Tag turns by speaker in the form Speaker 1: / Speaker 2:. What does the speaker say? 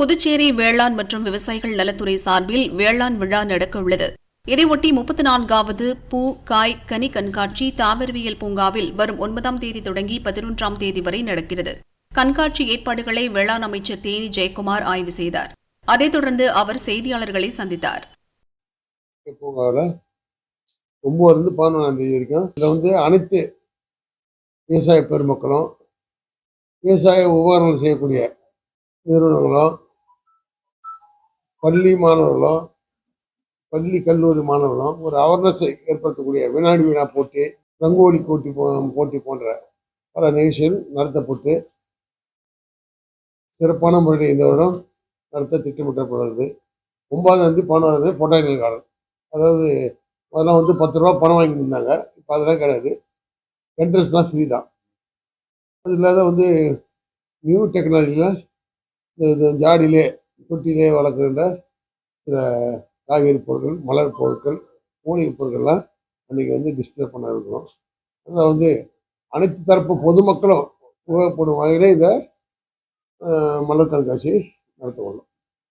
Speaker 1: புதுச்சேரி வேளாண் மற்றும் விவசாயிகள் நலத்துறை சார்பில் வேளாண் விழா நடக்க உள்ளது. இதையொட்டி முப்பத்தி நான்காவது பூ காய் கனி கண்காட்சி தாவரவியல் பூங்காவில் வரும் ஒன்பதாம் தேதி தொடங்கி பதினொன்றாம் தேதி வரை நடக்கிறது. கண்காட்சி ஏற்பாடுகளை வேளாண் அமைச்சர் தேனி ஜெயக்குமார் ஆய்வு செய்தார். அதைத் தொடர்ந்து அவர் செய்தியாளர்களை சந்தித்தார்.
Speaker 2: ஒன்பதுலேருந்து பதினொன்றாம் தேதி வரைக்கும் இதில் வந்து அனைத்து விவசாய பெருமக்களும் விவசாய உபகரணங்கள் செய்யக்கூடிய நிறுவனங்களும் பள்ளி மாணவர்களும் பள்ளி கல்லூரி மாணவர்களும் ஒரு அவேர்னஸ் ஏற்படுத்தக்கூடிய வினாடி வினா போட்டி ரங்கோலி போட்டி போ போட்டி போன்ற பல நிகழ்ச்சிகள் நடத்தப்பட்டு சிறப்பான முறையில் இந்த வருடம் நடத்த திட்டமிட்டப்படுகிறது ஒன்பதாம் தேதி பணம் தேதி பொட்டானிக்கல் கார்டன் அதாவது அதெல்லாம் வந்து பத்து ரூபா பணம் வாங்கிட்டு இருந்தாங்க. இப்போ அதெல்லாம் கிடையாது. என்ட்ரன்ஸ் தான் ஃப்ரீ தான். அது இல்லாத வந்து நியூ டெக்னாலஜியில் இந்த ஜாடியிலே வீட்டிலே வளர்க்குற சில காய்கறி பொருட்கள் மலர் பொருட்கள் மூலிகை பொருட்கள்லாம் அன்றைக்கி வந்து டிஸ்பிளே பண்ண இருக்கிறோம். அதில் வந்து அனைத்து தரப்பு பொதுமக்களும் உபயோகப்படும் வகையிலே இந்த மலர் கண்காட்சி நடத்த கொள்ளும்